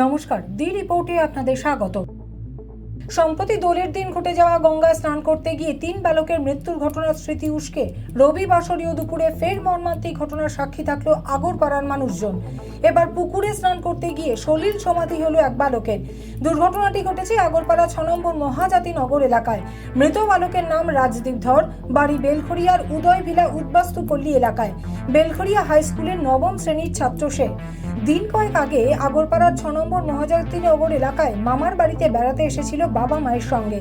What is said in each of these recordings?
নমস্কার, দি রিপোর্টে আপনাদের স্বাগত। সম্প্রতি দোলের দিন ঘটে যাওয়া গঙ্গায় স্নান করতে গিয়ে তিন বালকের মৃত্যুর ঘটনার স্মৃতি উস্কে। রবি বাসরীয় দুপুরে ফের মর্মান্তিক ঘটনার সাক্ষী থাকল আগরপাড়ার মানুষজন। এবার পুকুরে স্নান করতে গিয়ে সলিল সমাধি হলো এক বালকের। দুর্ঘটনাটি ঘটেছে আগরপাড়া ছ নম্বর মহাজাতি নগর এলাকায়। মৃত বালকের নাম রাজদীপ ধর, বাড়ি বেলখড়িয়ার উদয় ভিলা উদ্বাস্তুপল্লী এলাকায়। বেলখড়িয়া হাই স্কুলের নবম শ্রেণির ছাত্র সে। দিন কয়েক আগে আগরপাড়ার ছ নম্বর মহাজাতি নগর এলাকায় মামার বাড়িতে বেড়াতে এসেছিল বাবা মায়ের সঙ্গে।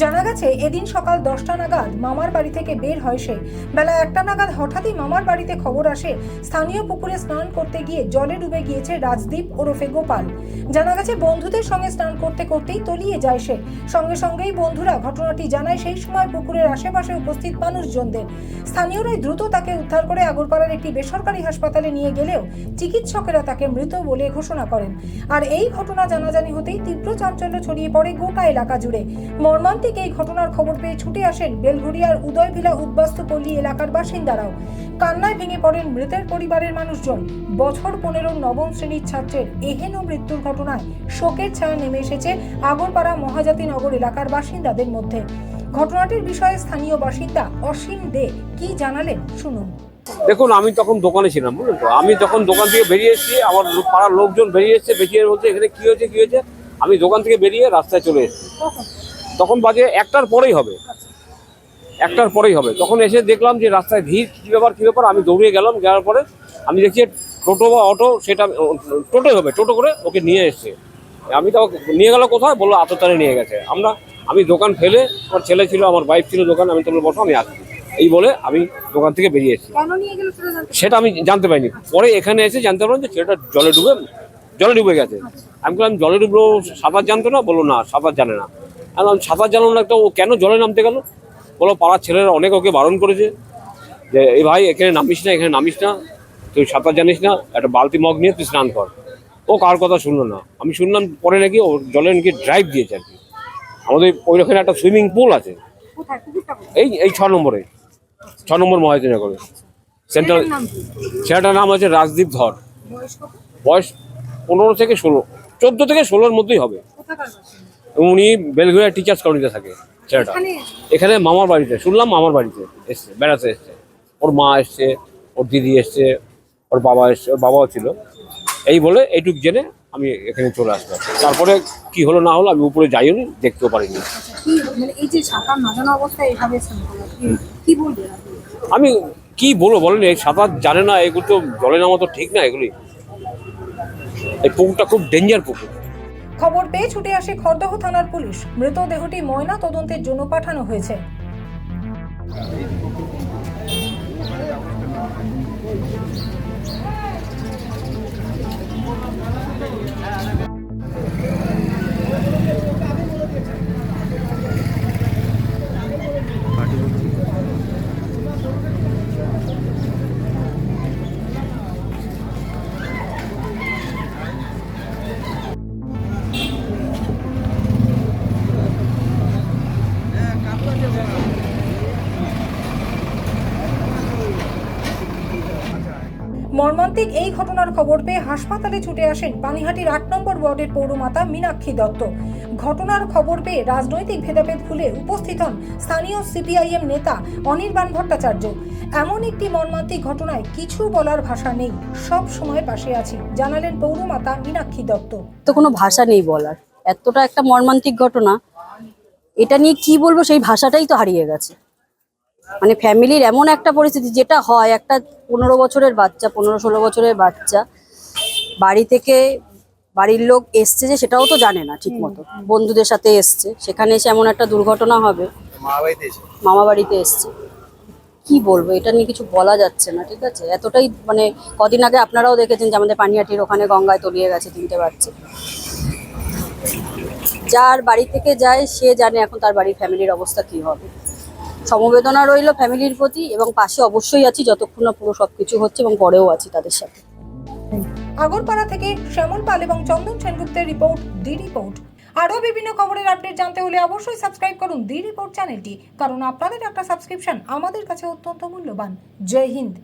জানা গেছে, এদিন সকাল দশটা নাগাদ মামার বাড়ি থেকে বের হয় সে। বেলা একটা নাগাদ হঠাৎই মামার বাড়িতে খবর আসে, স্থানীয় পুকুরে স্নান করতে গিয়ে জলে ডুবে গিয়েছে রাজদীপ ওরফে গোপাল। জানা গেছে, বন্ধুদের সঙ্গে স্নান করতে করতেই তলিয়ে যায় সে। সঙ্গে সঙ্গেই বন্ধুরা ঘটনাটি জানায়, সেই সময় পুকুরের আশেপাশে উপস্থিত মানুষজনদের। স্থানীয়রাই দ্রুত তাকে উদ্ধার করে আগরপাড়ার একটি বেসরকারি হাসপাতালে নিয়ে গেলেও চিকিৎসকেরা তাকে মৃত বলে ঘোষণা করেন। আর এই ঘটনা জানাজানি হতেই তীব্র চাঞ্চল্য ছড়িয়ে পড়ে গোটা এলাকা জুড়ে। মর্মান্তিক এই ঘটনার খবর পেয়ে ছুটে আসেন বেলঘড়িয়ার উদয়ভিলা উদ্বাস্তুপল্লী এলাকার বাসিন্দারাও। কান্নায় ভেঙে পড়েন মৃতের পরিবারের মানুষজন। বছর পনেরো নবম শ্রেণির ছাত্রের এহেন মৃত্যুর ঘটনায় শোকের ছায়া নেমে এসেছে আগরপাড়া মহাজাতি নগর এলাকার বাসিন্দাদের মধ্যে। ঘটনাটির বিষয়ে স্থানীয় বাসিন্দা অসীম দে কি জানালেন, শুনুন। দেখুন, আমি তখন দোকানে ছিলাম, বুঝলেন তো? আমি তখন দোকান থেকে বেরিয়ে এসেছি, আমার পাড়ার লোকজন বেরিয়ে এসছে, বেরিয়ে বলছে, এখানে কি হয়েছে কি হয়েছে? আমি দোকান থেকে বেরিয়ে রাস্তায় চলে এসেছি। তখন বাজে একটার পরেই হবে। একটার পরেই হবে। তখন এসে দেখলাম যে রাস্তায় ভিড়, কী ব্যাপার কী ব্যাপার? আমি দৌড়িয়ে গেলাম যাওয়ার পরে আমি দেখছি টোটো বা অটো সেটা টোটোই হবে, টোটো করে ওকে নিয়ে এসছে। আমি তো নিয়ে গেল কোথায়? বলল, আততারে নিয়ে গেছে। আমরা, আমি দোকান ফেলে, আমার ছেলে ছিল, আমার ওয়াইফ ছিল দোকান, আমি তোমরা বসো, আমি আসছি। এই বলে আমি দোকান থেকে বেরিয়ে এসেছি। সেটা আমি জানতে পারিনি। পরে এখানে এসে জানতে পারলাম যে ছেলেটা জলে ডুবে জলে ডুবে গেছে। আমি বললাম জলে ডুবলো সাঁতার জানতো না? বলল না সাঁতার জানে না। আমি সাঁতার জানো না তো ও কেন জলে নামতে গেল? বলো পাড়ার ছেলেরা অনেক ওকে বারণ করেছে যে এই ভাই এখানে নামিস না এখানে নামিস না। তুই সাঁতার জানিস না একটা বালতি মগ নিয়ে তুই স্নান কর। ও কার কথা শুনলো না। আমি শুনলাম পরে নাকি ও জলে নাকি ড্রাইভ দিয়েছে আর কি। আমাদের ওইখানে একটা সুইমিং পুল আছে? এই এই ছ নম্বরে। ছ নম্বর মহাজনগরে সেন্ট্রাল ছেলেটার নাম হচ্ছে রাজদীপ ধর। বয়স পনেরো থেকে ষোলো চোদ্দ থেকে ষোলোর মধ্যেই হবে। উনি বেলগুড়িয়া টিচার্স কলোনিতে থাকে ছেলেটা। এখানে মামার বাড়িতে শুনলাম মামার বাড়িতে এসছে বেড়াতে এসছে। ওর মা এসছে ওর দিদি এসছে ওর বাবা এসছে ওর বাবাও ছিল। এই বলে এইটুক জেনে আমি এখানে চলে আসলাম। তারপরে কি হলো না হলো আমি উপরে যাইনি দেখতেও পারিনি। কি মানে এই যে সাঁতার না জানা অবস্থায় এভাবে স্নান করা, কি- কি বলবেন আমি কি বলব বলেন এই সাঁতার জানে না এগুলো তো জলে নামা তো ঠিক না এগুলি। এই পুকুরটা খুব ডেঞ্জার পুকুর। খবর পেয়ে ছুটে আসে খড়দহ থানার পুলিশ। মৃতদেহটি ময়না তদন্তের জন্য পাঠানো হয়েছে। মর্মান্তিক এই ঘটনার খবর পেয়ে হাসপাতালে ছুটে আসেন পানিহাটির আট নম্বর ওয়ার্ডের পৌরমাতা মীনাক্ষী দত্ত। ঘটনার খবর পেয়ে রাজনৈতিক ভেদাভেদ ভুলে উপস্থিত হন স্থানীয় সিপিআইএম নেতা অনির্বাণ ভট্টাচার্য। এমন একটি মর্মান্তিক ঘটনায় কিছু বলার ভাষা নেই, সব সময় পাশে আছি, জানালেন পৌরমাতা মীনাক্ষী দত্ত। তো কোনো ভাষা নেই বলার, এতটা একটা মর্মান্তিক ঘটনা, এটা নিয়ে কি বলব সেই ভাষাটাই তো হারিয়ে গেছে। মানে ফ্যামিলির এমন একটা পরিস্থিতি যেটা হয় একটা পনেরো বছরের বাচ্চা পনেরো ষোলো বছরের বাচ্চা বাড়ি থেকে বাড়ির লোক এসছে যে সেটাও তো জানে না ঠিক মতো। বন্ধুদের সাথে এসছে সেখানে এসে এমন একটা দুর্ঘটনা হবে। মামা বাড়িতে এসছে। কি বলব এটা নিয়ে কিছু বলা যাচ্ছে না ঠিক আছে? এতটাই মানে কদিন আগে আপনারাও দেখেছেন যে আমাদের পানিহাটির ওখানে গঙ্গায় তলিয়ে গেছে তিনটে বাচ্চা। যার বাড়ি থেকে যায় সে জানে এখন তার বাড়ির ফ্যামিলির অবস্থা কি হবে। সমবেদনা রইল ফ্যামিলির প্রতি এবং পাশে অবশ্যই আছি যতক্ষণ না পুরো সবকিছু হচ্ছে এবং পরেও আছি তাদের সাথে। আগরপাড়া থেকে শ্যামল পাল এবং চন্দন সেনগুপ্তের রিপোর্ট, দি রিপোর্ট। আরও বিভিন্ন খবরের আপডেট জানতে হলে অবশ্যই সাবস্ক্রাইব করুন দি রিপোর্ট চ্যানেলটি, কারণ আপনাদের একটা সাবস্ক্রিপশন আমাদের কাছে অত্যন্ত মূল্যবান। জয় হিন্দ।